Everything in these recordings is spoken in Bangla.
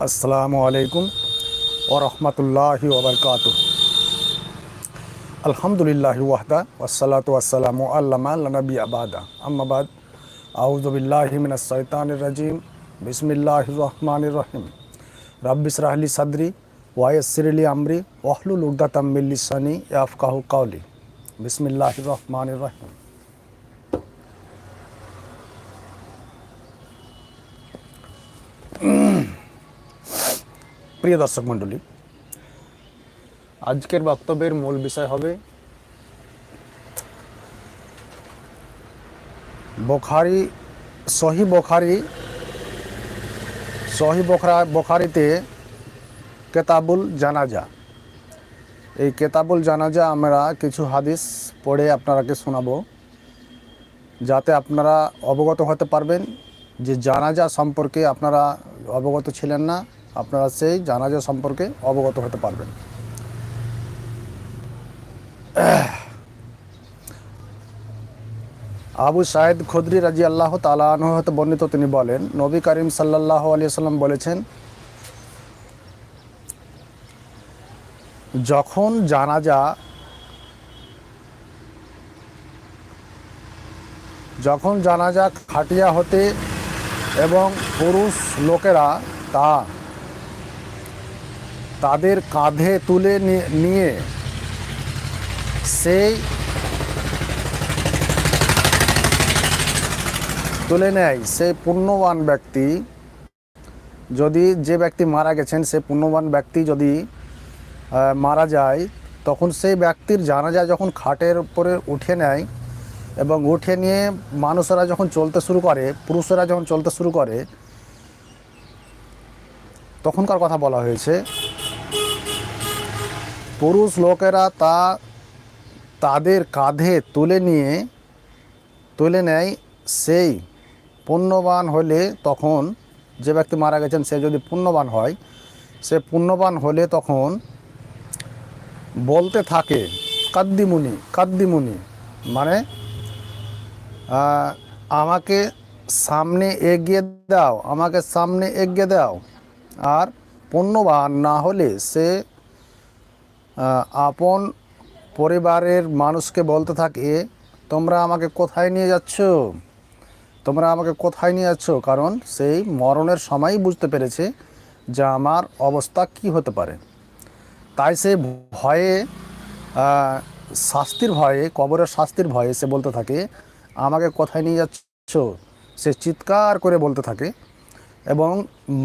আসসালামু আলাইকুম ও রহমতুল্লাহি ওবরকাত আলহামদুলিল্লাহ ওয়াহদা ওসালাত ওয়াসালাম আল্লামা আল্লা নবী আবাদা আম্মাবাদ আউজবিল্লাহি মিনাস শৈতানির রাজিম বিসমিল্লাহ রহমান রহিম রব্বিস রাহলি সাদরি ওয়াইসিরলি আমরি ওহলুল উগদাতাম মিল্লি সানি ইয়াফকাহু কাউলি বিসমিল্লাহ রহমান রহিম প্রিয় দর্শক মণ্ডলী, আজকের বক্তব্যের মূল বিষয় হবে বোখারি, সহি বোখারি, সহি বোখরা, বোখারিতে কেতাবুল জানাজা। এই কেতাবুল জানাজা আমরা কিছু হাদিস পড়ে আপনারাকে শোনাবো, যাতে আপনারা অবগত হতে পারবেন যে জানাজা সম্পর্কে আপনারা অবগত ছিলেন না। আপনারা সেই জানাজা সম্পর্কে অবগত হতে পারবেন। আবু সাইদ খুদ্রি রাজি আল্লাহ তালাহ হতে বর্ণিত তিনি বলেন, নবী করিম সাল্লাহ আলিয়া সাল্লাম বলেছেন, যখন জানাজা যখন জানাজা খাটিয়া হতে এবং পুরুষ লোকেরা তা তাদের কাঁধে তুলে নিয়ে সেই তুলে নেয়, সেই পুণ্যবান ব্যক্তি। যদি যে ব্যক্তি মারা গেছেন সে পুণ্যবান ব্যক্তি যদি মারা যায়, তখন সেই ব্যক্তির জানাজা যখন খাটের উপরে উঠে নেয় এবং উঠে নিয়ে মানুষেরা যখন চলতে শুরু করে, পুরুষেরা যখন চলতে শুরু করে, তখনকার কথা বলা হয়েছে পুরুষ লোকেরা তা তাদের কাঁধে তুলে নিয়ে, তুলে নেয়। সেই পুণ্যবান হলে তখন যে ব্যক্তি মারা গেছেন, সে যদি পুণ্যবান হয়, সে পুণ্যবান হলে তখন বলতে থাকে, কাদ্দিমুনি কাদ্দিমুনি। মানে আমাকে সামনে এগিয়ে দাও, আমাকে সামনে এগিয়ে দাও। আর পুণ্যবান না হলে সে আপন পরিবারের মানুষকে বলতে থাকে, তোমরা আমাকে কোথায় নিয়ে যাচ্ছ? তোমরা আমাকে কোথায় নিয়ে যাচ্ছ? কারণ সেই মরণের সময়ই বুঝতে পেরেছে যে আমার অবস্থা কি হতে পারে। তাই সে ভয়ে শাস্তির ভয়ে, কবরের শাস্তির ভয়ে সে বলতে থাকে, আমাকে কোথায় নিয়ে যাচ্ছ? সে চিৎকার করে বলতে থাকে এবং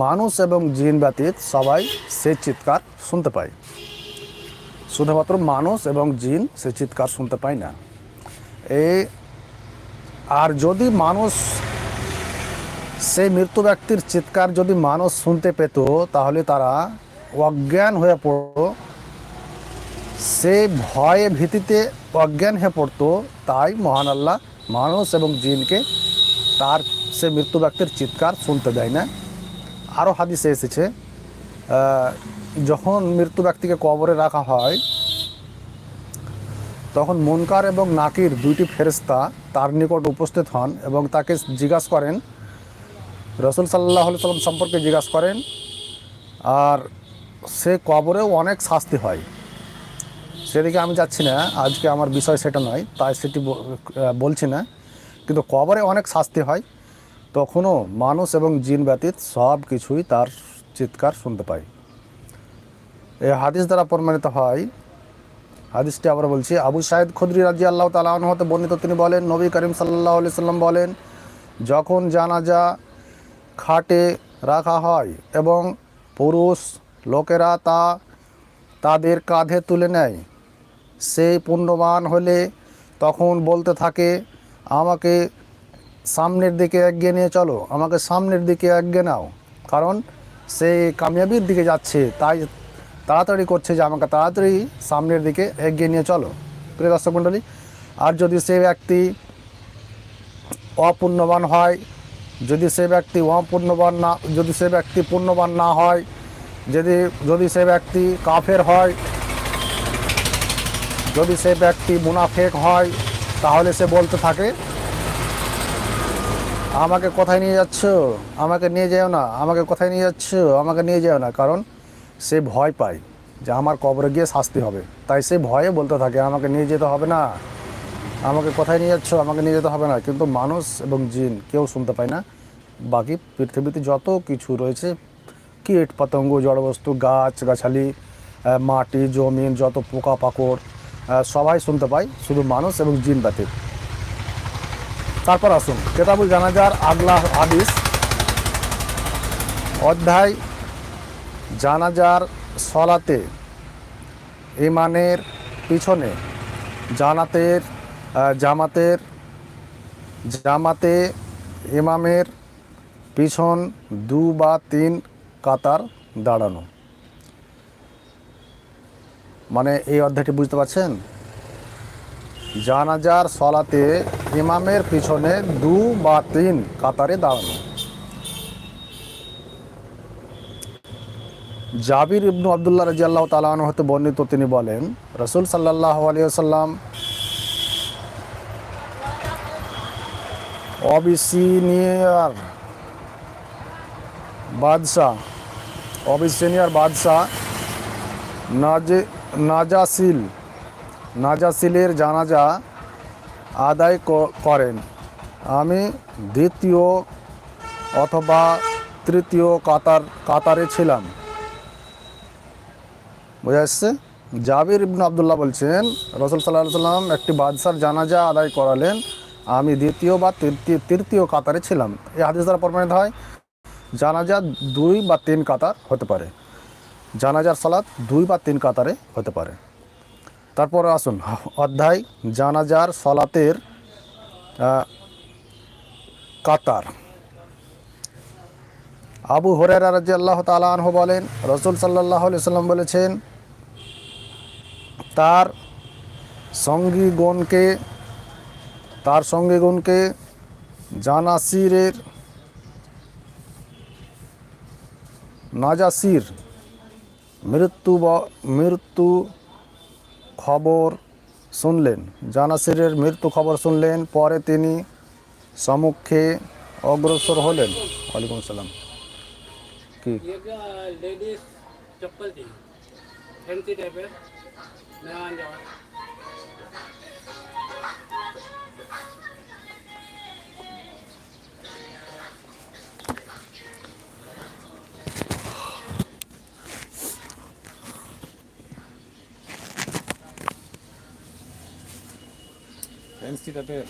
মানুষ এবং জিন ব্যতীত সবাই সে চিৎকার শুনতে পায়। শুধুমাত্র মানুষ এবং জিন সে চিৎকার শুনতে পায় না। এই আর যদি মানুষ সেই মৃত্যু ব্যক্তির চিৎকার যদি মানুষ শুনতে পেত, তাহলে তারা অজ্ঞান হয়ে পড়ত। সে ভয়ে ভীতিতে অজ্ঞান হয়ে পড়তো। তাই মহান আল্লাহ মানুষ এবং জিনকে তার সে মৃত্যু ব্যক্তির চিৎকার শুনতে দেয় না। আরও হাদিসে এসেছে যখন মৃত্যু ব্যক্তিকে কবরে রাখা হয়, তখন মনকার এবং নাকির দুইটি ফেরেস্তা তার নিকট উপস্থিত হন এবং তাকে জিজ্ঞাসা করেন, রসুল সাল্লাহ সাল্লাম সম্পর্কে জিজ্ঞাসা করেন, আর সে কবরেও অনেক শাস্তি হয়? সেদিকে আমি যাচ্ছি না, আজকে আমার বিষয় সেটা নয়, তাই সেটি বলছি না। কিন্তু কবরে অনেক শাস্তি হয়, তখনও মানুষ এবং জিন ব্যতীত সব কিছুই তার চিৎকার শুনতে পাই। এই হাদিস দ্বারা প্রমাণিত হয়, হাদিসটি আবার বলছি, আবু সাইদ খুদ্রি রাজি আল্লাহ তালাহন বর্ণিত তিনি বলেন, নবী করিম সাল্লাহ আলি সাল্লাম বলেন, যখন জানাজা খাটে রাখা হয় এবং পুরুষ লোকেরা তা তাদের কাঁধে তুলে নেয় সেই পুণ্যবান হলে তখন বলতে থাকে, আমাকে সামনের দিকে এগিয়ে নিয়ে চলো, আমাকে সামনের দিকে এগিয়ে নাও। কারণ সে কামিয়াবির দিকে যাচ্ছে, তাই তাড়াতাড়ি করছে যে আমাকে তাড়াতাড়ি সামনের দিকে এগিয়ে নিয়ে চলো। প্রিয় দর্শক মণ্ডলী, আর যদি সে ব্যক্তি অপূর্ণবান হয়, যদি সে ব্যক্তি অপূর্ণবান না, যদি সে ব্যক্তি পূর্ণবান না হয়, যদি যদি সে ব্যক্তি কাফের হয়, যদি সে ব্যক্তি মুনাফেক হয়, তাহলে সে বলতে থাকে আমাকে কোথায় নিয়ে যাচ্ছ? আমাকে নিয়ে যেও না। আমাকে কোথায় নিয়ে যাচ্ছ? আমাকে নিয়ে যেও না। কারণ সে ভয় পায় যে আমার কবরে গিয়ে শাস্তি হবে। তাই সে ভয়ে বলতে থাকে, আমাকে নিয়ে যেতে হবে না। আমাকে কোথায় নিয়ে যাচ্ছ? আমাকে নিয়ে যেতে হবে না। কিন্তু মানুষ এবং জিন কেউ শুনতে পায় না। বাকি পৃথিবীতে যত কিছু রয়েছে, কীট, পতঙ্গ, জড়বস্তু, গাছ, গাছালি মাটি জমিন যত পোকা পাকড় সবাই শুনতে পায়। শুধু মানুষ এবং জিন ব্যতীত। তারপর আসুন। কেতাবুল জানাজার আগলা হাদিস। অধ্যায় জানাজার সলাতে ইমানের পিছনে, জানাতের জামাতের, জামাতে ইমামের পিছন দু বা তিন কাতার দাঁড়ানো। মানে এই অধ্যায়টি বুঝতে পারছেন? জানাজার সলাতে ইমামের পিছনে দু বা তিন কাতারে দাঁড়ানো। জাবির ইবনু আবদুল্লাহ রাজি আল্লাহ তালান হতে বর্ণিত তিনি বলেন, রসুল সাল্লাহ আলিয়াল্লাম অবিসিনিয়ার বাদশাহ অবিসিনিয়ার বাদশাহ নাজে নাজাসিল নাজাসিলের জানাজা আদায় করেন। আমি দ্বিতীয় অথবা তৃতীয় কাতার, কাতারে ছিলাম। বোঝা যাচ্ছে? জাবির ইবনু আবদুল্লাহ বলছেন, রসুল সাল্লাহ সাল্লাম একটি বাদশার জানাজা আদায় করালেন। আমি দ্বিতীয় বা তৃতীয় তৃতীয় কাতারে ছিলাম। এই হাদিস দ্বারা প্রমাণিত হয়, জানাজা দুই বা তিন কাতার হতে পারে। জানাজার সালাত দুই বা তিন কাতারে হতে পারে। তারপরে আসুন, অধ্যায় জানাজার সলাতের কাতার। আবু হরেরা রাজি আল্লাহ তালাহ বলেন, রসুল সাল্লাহ সাল্লাম বলেছেন, তার সঙ্গীগণকে তার সঙ্গীগণকে জানাসিরের নাজাসির মৃত্যু মৃত্যু খবর শুনলেন। জানাসিরের মৃত্যু খবর শুনলেন পরে তিনি সম্মুখে অগ্রসর হলেন। ওয়ালাইকুম আসসালাম। কি? চপ্পল Wenn es die da will.